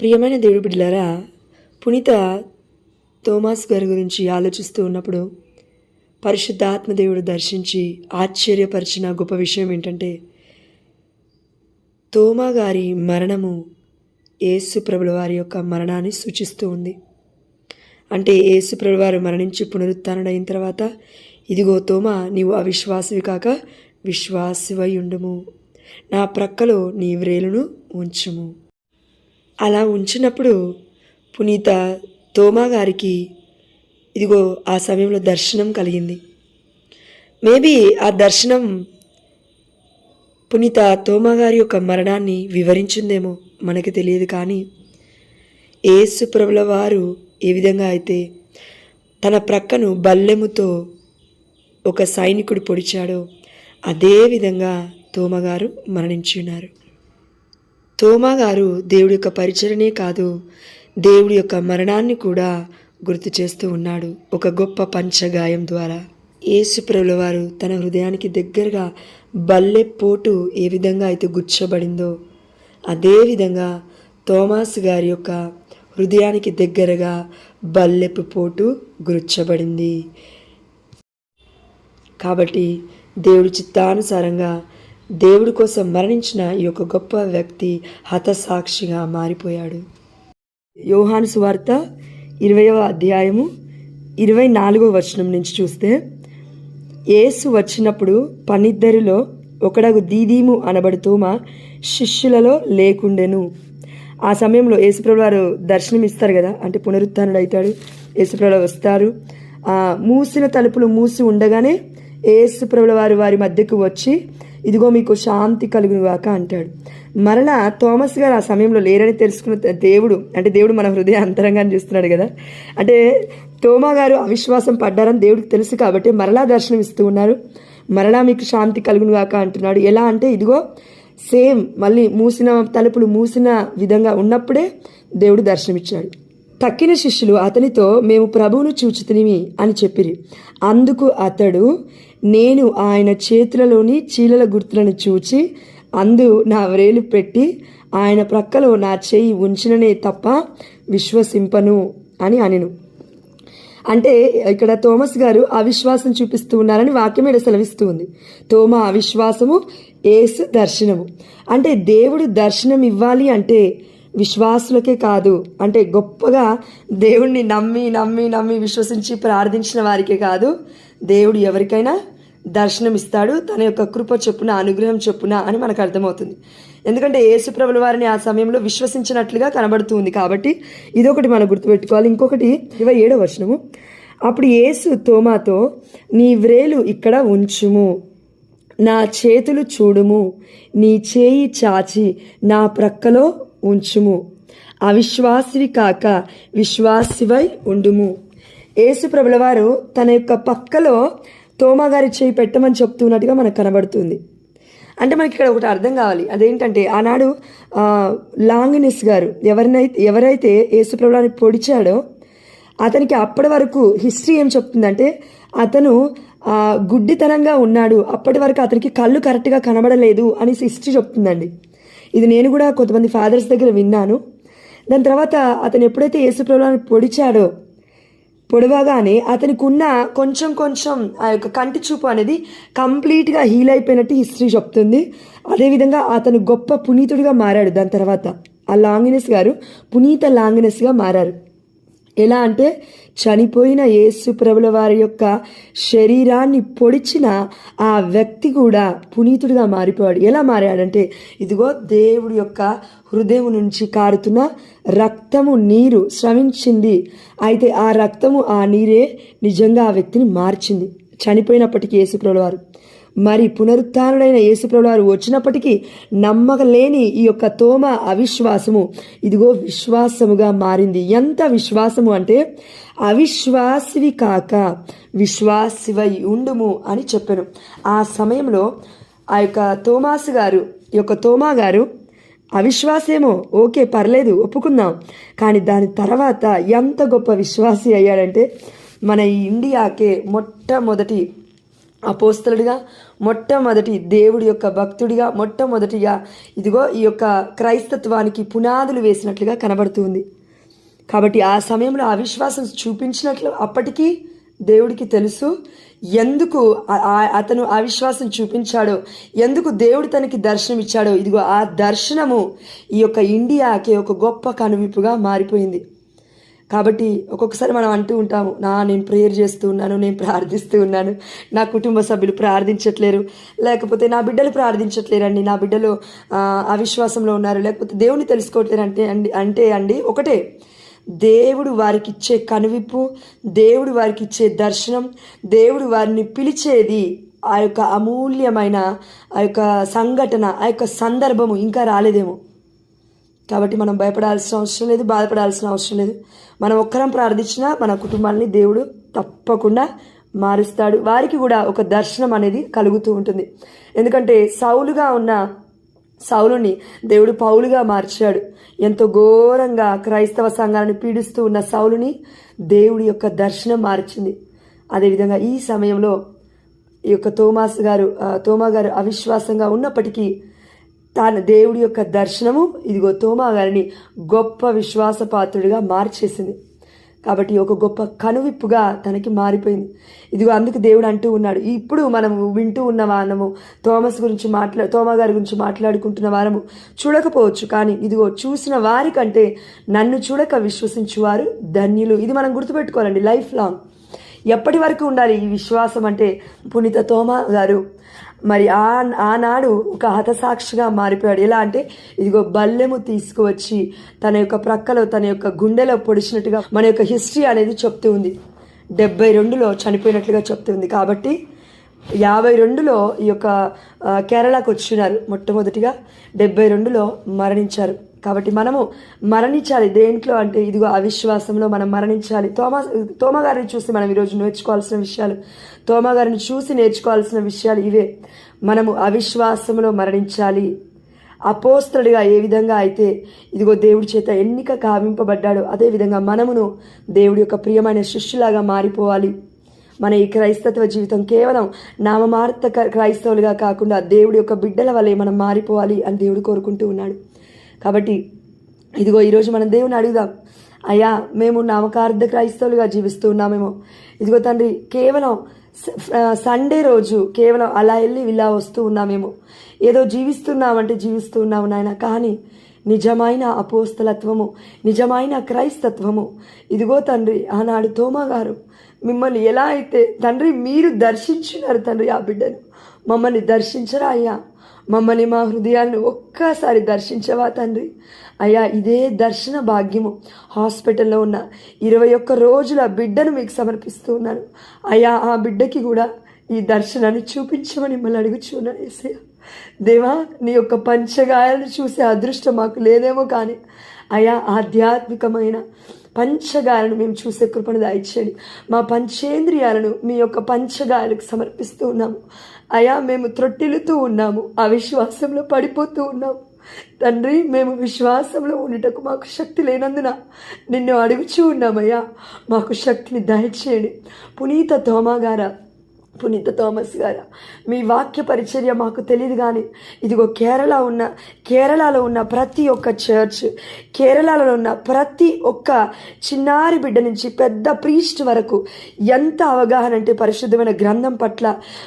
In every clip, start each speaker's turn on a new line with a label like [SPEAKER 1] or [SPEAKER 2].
[SPEAKER 1] ప్రియమైన దేవుడి బిడ్డలారా పునీత థోమాస్ గారి గురించి ఆలోచిస్తూ ఉన్నప్పుడు పరిశుద్ధ ఆత్మదేవుడు దర్శించి ఆశ్చర్యపరిచిన గొప్ప విషయం ఏంటంటే తోమా గారి మరణము యేసు ప్రభుల వారి యొక్క మరణాన్ని సూచిస్తూ ఉంది. అంటే యేసుప్రభు వారు మరణించి పునరుత్థానుడైన తర్వాత ఇదిగో తోమా నీవు అవిశ్వాసివి కాక విశ్వాసివై ఉండుము. నా ప్రక్కలో నీ వ్రేలును ఉంచుము. అలా ఉంచినప్పుడు పునీత తోమా గారికి ఇదిగో ఆ సమయంలో దర్శనం కలిగింది. మేబీ ఆ దర్శనం పునీత తోమా గారి యొక్క మరణాన్ని వివరించిందేమో మనకి తెలియదు కానీ ఏసుప్రభుల వారు ఏ విధంగా అయితే తన ప్రక్కను బల్లెముతో ఒక సైనికుడు పొడిచాడో అదే విధంగా తోమగారు మరణించి ఉన్నారు. తోమా గారు దేవుడి యొక్క పరిచరణే కాదు దేవుడి యొక్క మరణాన్ని కూడా గుర్తు చేస్తూ ఉన్నాడు ఒక గొప్ప పంచగాయం ద్వారా. యేసుప్రభుల వారు తన హృదయానికి దగ్గరగా బల్లె పోటు ఏ విధంగా అయితే గుచ్చబడిందో అదేవిధంగా థోమాస్ తోమాస్ గారి యొక్క హృదయానికి దగ్గరగా బల్లెపు పోటు గుర్చబడింది కాబట్టి దేవుడి చిత్తానుసారంగా దేవుడి కోసం మరణించిన ఈ యొక్క గొప్ప వ్యక్తి హతసాక్షిగా మారిపోయాడు. యోహాను సువార్త ఇరవయవ అధ్యాయము ఇరవై నాలుగవ వచనం నుంచి చూస్తే యేసు వచ్చినప్పుడు పనిద్దరిలో ఒకడగు దీదీము అనబడుతూమా శిష్యులలో లేకుండెను. ఆ సమయంలో యేసుప్రభు వారు దర్శనం ఇస్తారు కదా అంటే పునరుత్థానుడు అవుతాడు యేసుప్రభు వస్తారు. ఆ మూసిన తలుపులు మూసి ఉండగానే యేసుప్రభుల వారు వారి మధ్యకు వచ్చి ఇదిగో మీకు శాంతి కలుగునుగాక అంటాడు. మరలా థామస్ గారు ఆ సమయంలో లేరని తెలుసుకున్న దేవుడు అంటే దేవుడు మన హృదయ అంతరంగాన్ని చూస్తున్నాడు కదా. అంటే తోమా గారు అవిశ్వాసం పడ్డారని దేవుడికి తెలుసు కాబట్టి మరలా దర్శనం ఇస్తూ ఉన్నారు. మరలా మీకు శాంతి కలుగునుగాక అంటున్నాడు. ఎలా అంటే ఇదిగో సేమ్ మళ్ళీ మూసిన తలుపులు మూసిన విధంగా ఉన్నప్పుడే దేవుడు దర్శనమిచ్చాడు. తక్కిన శిష్యులు అతనితో మేము ప్రభువును చూచుతునిమి అని చెప్పిరి. అందుకు అతడు నేను ఆయన చేతులలోని చీలల గుర్తులను చూచి అందు నా వ్రేలు పెట్టి ఆయన ప్రక్కలో నా చేయి ఉంచిననే తప్ప విశ్వసింపను అని అనెను. అంటే ఇక్కడ థోమస్ గారు అవిశ్వాసం చూపిస్తూ ఉన్నారని వాక్యం ఇక్కడ సెలవిస్తూ ఉంది. తోమ అవిశ్వాసము ఏసు దర్శనము. అంటే దేవుడు దర్శనం ఇవ్వాలి అంటే విశ్వాసులకే కాదు అంటే గొప్పగా దేవుణ్ణి నమ్మి నమ్మి నమ్మి విశ్వసించి ప్రార్థించిన వారికే కాదు దేవుడు ఎవరికైనా దర్శనం ఇస్తాడు తన యొక్క కృప చొప్పున అనుగ్రహం చొప్పున అని మనకు అర్థమవుతుంది. ఎందుకంటే యేసుప్రభుల వారిని ఆ సమయంలో విశ్వసించినట్లుగా కనబడుతుంది కాబట్టి ఇదొకటి మనం గుర్తుపెట్టుకోవాలి. ఇంకొకటి ఇరవై ఏడో వచనము. అప్పుడు యేసు తోమాతో నీ వ్రేలు ఇక్కడ ఉంచుము నా చేతులు చూడుము నీ చేయి చాచి నా ప్రక్కలో ఉంచుము. అవిశ్వాసివి కాక విశ్వాసివై ఉండుము. యేసు ప్రభులవారు తన యొక్క పక్కలో తోమగారి చేయి పెట్టమని చెప్తున్నట్టుగా మనకు కనబడుతుంది. అంటే మనకి ఇక్కడ ఒకటి అర్థం కావాలి. అదేంటంటే ఆనాడు లాంగ్నెస్ గారు ఎవరినైతే ఎవరైతే యేసు పొడిచాడో అతనికి అప్పటి వరకు హిస్టరీ ఏం చెప్తుందంటే అతను గుడ్డితనంగా ఉన్నాడు. అప్పటి వరకు అతనికి కళ్ళు కరెక్ట్గా కనబడలేదు అని హిస్టరీ చెప్తుందండి. ఇది నేను కూడా కొంతమంది ఫాదర్స్ దగ్గర విన్నాను. దాని తర్వాత అతను ఎప్పుడైతే యేసుప్రభులను పొడిచాడో పొడవగానే అతనికి ఉన్న కొంచెం కొంచెం ఆ యొక్క కంటి చూపు అనేది కంప్లీట్గా హీల్ అయిపోయినట్టు హిస్టరీ చెప్తుంది. అదేవిధంగా అతను గొప్ప పునీతుడిగా మారాడు. దాని తర్వాత ఆ లాంగినెస్ గారు పునీత లాంగినెస్గా మారారు. ఎలా అంటే చనిపోయిన యేసు ప్రభుల వారి యొక్క శరీరాన్ని పొడిచిన ఆ వ్యక్తి కూడా పునీతుడిగా మారిపోయాడు. ఎలా మారాడంటే ఇదిగో దేవుడి యొక్క హృదయం నుంచి కారుతున్న రక్తము నీరు స్రవించింది. అయితే ఆ రక్తము ఆ నీరే నిజంగా ఆ వ్యక్తిని మార్చింది. చనిపోయినప్పటికీ యేసుప్రభుల వారు. మరి పునరుత్డైన యేసుప్రభువారు వచ్చినప్పటికీ నమ్మకలేని ఈ యొక్క తోమ అవిశ్వాసము. ఇదిగో విశ్వాసముగా మారింది. ఎంత విశ్వాసము అంటే అవిశ్వాసివి కాక విశ్వాసివై ఉండుము అని చెప్పాను. ఆ సమయంలో ఆ యొక్క తోమాసు గారు ఈ యొక్క తోమా గారు అవిశ్వాసేమో ఓకే పర్లేదు ఒప్పుకుందాం కానీ దాని తర్వాత ఎంత గొప్ప విశ్వాసి అయ్యాడంటే మన ఈ ఇండియాకే మొట్టమొదటి అపోస్తలుడిగా మొట్టమొదటి దేవుడి యొక్క భక్తుడిగా మొట్టమొదటిగా ఇదిగో ఈ యొక్క క్రైస్తత్వానికి పునాదులు వేసినట్లుగా కనబడుతుంది. కాబట్టి ఆ సమయంలో అవిశ్వాసం చూపించినట్లు అప్పటికీ దేవుడికి తెలుసు. ఎందుకు ఆ- అతను అవిశ్వాసం చూపించాడో ఎందుకు దేవుడు తనకి దర్శనం ఇచ్చాడో ఇదిగో ఆ దర్శనము ఈ యొక్క ఇండియాకి ఒక గొప్ప కనువిప్పుగా మారిపోయింది. కాబట్టి ఒక్కొక్కసారి మనం అంటూ ఉంటాము నా నేను ప్రేయర్ చేస్తూ ఉన్నాను నేను ప్రార్థిస్తూ ఉన్నాను. నా కుటుంబ సభ్యులు ప్రార్థించట్లేరు. లేకపోతే నా బిడ్డలు ప్రార్థించట్లేరండి. నా బిడ్డలు అవిశ్వాసంలో ఉన్నారు. లేకపోతే దేవుని తెలుసుకోవట్లేరు అంటే అండి అంటే అండి ఒకటే. దేవుడు వారికి ఇచ్చే కనువిప్పు దేవుడు వారికి ఇచ్చే దర్శనం దేవుడు వారిని పిలిచేది ఆ యొక్క అమూల్యమైన ఆ యొక్క సంఘటన ఆ యొక్క సందర్భము ఇంకా రాలేదేమో. కాబట్టి మనం భయపడాల్సిన అవసరం లేదు బాధపడాల్సిన అవసరం లేదు. మనం ఒక్కరం ప్రార్థించినా మన కుటుంబాన్ని దేవుడు తప్పకుండా మారుస్తాడు. వారికి కూడా ఒక దర్శనం అనేది కలుగుతూ ఉంటుంది. ఎందుకంటే సౌలుగా ఉన్న సౌలుని దేవుడు పౌలుగా మార్చాడు. ఎంతో ఘోరంగా క్రైస్తవ సంఘాలను పీడిస్తూ ఉన్న సౌలుని దేవుడి యొక్క దర్శనం మార్చింది. అదేవిధంగా ఈ సమయంలో ఈ యొక్క తోమాస్ గారు తోమా గారు అవిశ్వాసంగా ఉన్నప్పటికీ తాను దేవుడి యొక్క దర్శనము ఇదిగో తోమా గారిని గొప్ప విశ్వాసపాత్రుడిగా మార్చేసింది. కాబట్టి ఒక గొప్ప కనువిప్పుగా తనకి మారిపోయింది. ఇదిగో అందుకు దేవుడు అంటూ ఉన్నాడు. ఇప్పుడు మనము వింటూ ఉన్న వారము తోమస్ గురించి మాట్లా తోమా గారి గురించి మాట్లాడుకుంటున్న వారము చూడకపోవచ్చు. కానీ ఇదిగో చూసిన వారికంటే నన్ను చూడక విశ్వసించువారు ధన్యులు. ఇది మనం గుర్తుపెట్టుకోవాలండి లైఫ్ లాంగ్. ఎప్పటి వరకు ఉండాలి ఈ విశ్వాసం అంటే పునీత తోమా గారు? మరి ఆ ఆనాడు ఒక హతసాక్షిగా మారిపోయాడు. ఎలా అంటే ఇదిగో బల్లెము తీసుకువచ్చి తన యొక్క ప్రక్కలో తన యొక్క గుండెలో పొడిచినట్టుగా మన యొక్క హిస్టరీ అనేది చెప్తూ ఉంది. డెబ్బై రెండులో చనిపోయినట్లుగా చెప్తూ ఉంది. కాబట్టి యాభై రెండులో ఈ యొక్క కేరళకు వచ్చినారు మొట్టమొదటిగా. డెబ్బై రెండులో మరణించారు. కాబట్టి మనము మరణించాలి. దేంట్లో అంటే ఇదిగో అవిశ్వాసంలో మనం మరణించాలి. తోమా తోమగారిని చూసి మనం ఈరోజు నేర్చుకోవాల్సిన విషయాలు. తోమగారిని చూసి నేర్చుకోవాల్సిన విషయాలు ఇవే. మనము అవిశ్వాసంలో మరణించాలి. అపోస్తలుడిగా ఏ విధంగా అయితే ఇదిగో దేవుడి చేత ఎన్నిక కావింపబడ్డాడో అదేవిధంగా మనమును దేవుడి యొక్క ప్రియమైన శిష్యులాగా మారిపోవాలి. మన ఈ క్రైస్తవ జీవితం కేవలం నామమార్త క్రైస్తవులుగా కాకుండా దేవుడి యొక్క బిడ్డల వల్లే మనం మారిపోవాలి అని దేవుడు కోరుకుంటూ ఉన్నాడు. కాబట్టి ఇదిగో ఈరోజు మనం దేవుని అడుగుదాం. అయ్యా మేము నామకార్థ క్రైస్తవులుగా జీవిస్తూ ఉన్నామేమో. ఇదిగో తండ్రి కేవలం సండే రోజు కేవలం అలా వెళ్ళి ఇలా వస్తూ ఉన్నామేమో. ఏదో జీవిస్తున్నామంటే జీవిస్తూ ఉన్నాము నాయన కానీ నిజమైన అపోస్తలత్వము నిజమైన క్రైస్తత్వము. ఇదిగో తండ్రి ఆనాడు తోమా గారు మిమ్మల్ని ఎలా అయితే తండ్రి మీరు దర్శించినారు తండ్రి ఆ బిడ్డను. మమ్మల్ని దర్శించరా అయ్యా? మమ్మల్ని మా హృదయాన్ని ఒక్కసారి దర్శించవా తండ్రి? అయ్యా ఇదే దర్శన భాగ్యము. హాస్పిటల్లో ఉన్న ఇరవై ఒక్క రోజుల బిడ్డను మీకు సమర్పిస్తూ ఉన్నాను. అయ్యా ఆ బిడ్డకి కూడా ఈ దర్శనాన్ని చూపించమని మిమ్మల్ని అడుగుచున్నాను ఏసయ్య దేవా నీ యొక్క పంచగాయాలను చూసే అదృష్టం మాకు లేదేమో కానీ అయా ఆధ్యాత్మికమైన పంచగాలను మేము చూసే కృపను దాయిచ్చేయండి. మా పంచేంద్రియాలను మీ యొక్క పంచగాలకు సమర్పిస్తూ ఉన్నాము. అయా మేము త్రొట్టిల్లుతూ ఉన్నాము. అవిశ్వాసంలో పడిపోతూ ఉన్నాము. తండ్రి మేము విశ్వాసంలో ఉండటకు మాకు శక్తి లేనందున నిన్ను అడుగుచూ ఉన్నామయ్యా. మాకు శక్తిని దయచేయండి పునీత తోమాగారా పునీత థామస్ గారా. మీ వాక్య పరిచర్య మాకు తెలియదు కానీ ఇదిగో కేరళ ఉన్న కేరళలో ఉన్న ప్రతి ఒక్క చర్చ్ కేరళలో ఉన్న ప్రతి ఒక్క చిన్నారి బిడ్డ నుంచి పెద్ద ప్రీస్ట్ వరకు ఎంత అవగాహన అంటే పరిశుద్ధమైన గ్రంథం పట్ల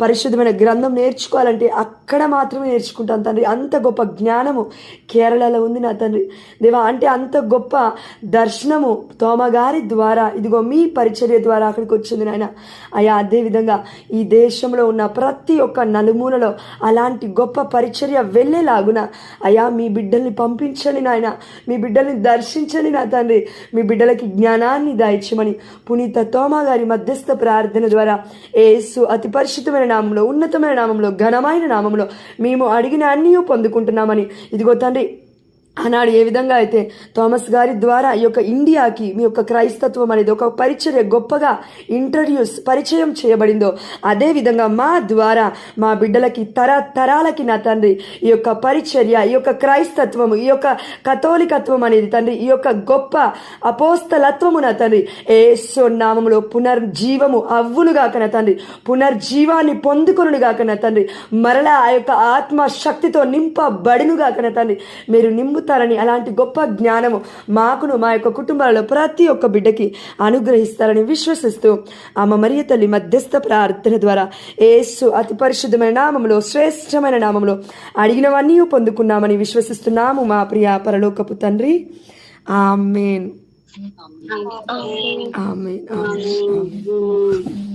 [SPEAKER 1] పరిశుద్ధమైన గ్రంథం నేర్చుకోవాలంటే అక్కడ మాత్రమే నేర్చుకుంటాను తండ్రి. అంత గొప్ప జ్ఞానము కేరళలో ఉంది నా తండ్రి. దేవా అంటే అంత గొప్ప దర్శనము తోమగారి ద్వారా ఇదిగో మీ పరిచర్య ద్వారా అక్కడికి వచ్చింది నాయన. అయ్యా అదేవిధంగా ఈ దేశంలో ఉన్న ప్రతి ఒక్క నలుమూలలో అలాంటి గొప్ప పరిచర్య వెళ్ళేలాగున అయా మీ బిడ్డల్ని పంపించండి నాయన మీ బిడ్డల్ని దర్శించండి నా తండ్రి మీ బిడ్డలకి జ్ఞానాన్ని దాయిచ్చమని పునీత తోమా గారి మధ్యస్థ ప్రార్థన ద్వారా ఏసు అతి పరిశుద్ధమైన నామంలో ఉన్నతమైన నామంలో ఘనమైన నామంలో మేము అడిగిన అన్నీ పొందుకుంటున్నామని ఇదిగో తండ్రి ఆనాడు ఏ విధంగా అయితే థామస్ గారి ద్వారా ఈ యొక్క ఇండియాకి మీ యొక్క క్రైస్తత్వం అనేది ఒక పరిచర్య గొప్పగా ఇంట్రడ్యూస్ పరిచయం చేయబడిందో అదే విధంగా మా ద్వారా మా బిడ్డలకి తరతరాలకి నా తండ్రి ఈ యొక్క పరిచర్య ఈ యొక్క క్రైస్తత్వము ఈ యొక్క కథోలికత్వం అనేది తండ్రి ఈ యొక్క గొప్ప అపోస్తలత్వము నా తండ్రి ఏసో నామములో పునర్జీవము అవ్వునుగాక నా తండ్రి పునర్జీవాన్ని పొందుకొనుగాక నా తండ్రి మరలా ఆ యొక్క ఆత్మ శక్తితో నింపబడినుగాక నా తండ్రి మీరు నింపుతారని అలాంటి గొప్ప జ్ఞానము మాకును మా యొక్క కుటుంబాలలో ప్రతి ఒక్క బిడ్డకి అనుగ్రహిస్తారని విశ్వసిస్తూ ఆమె మరియ తల్లి మధ్యస్థ ప్రార్థన ద్వారా ఏసు అతి పరిశుద్ధమైన నామములో శ్రేష్టమైన నామములో అడిగినవన్నీ పొందుకున్నామని విశ్వసిస్తున్నాము మా ప్రియ పరలోకపు తండ్రి. ఆమెన్. ఆమెన్. ఆమెన్. ఆమెన్.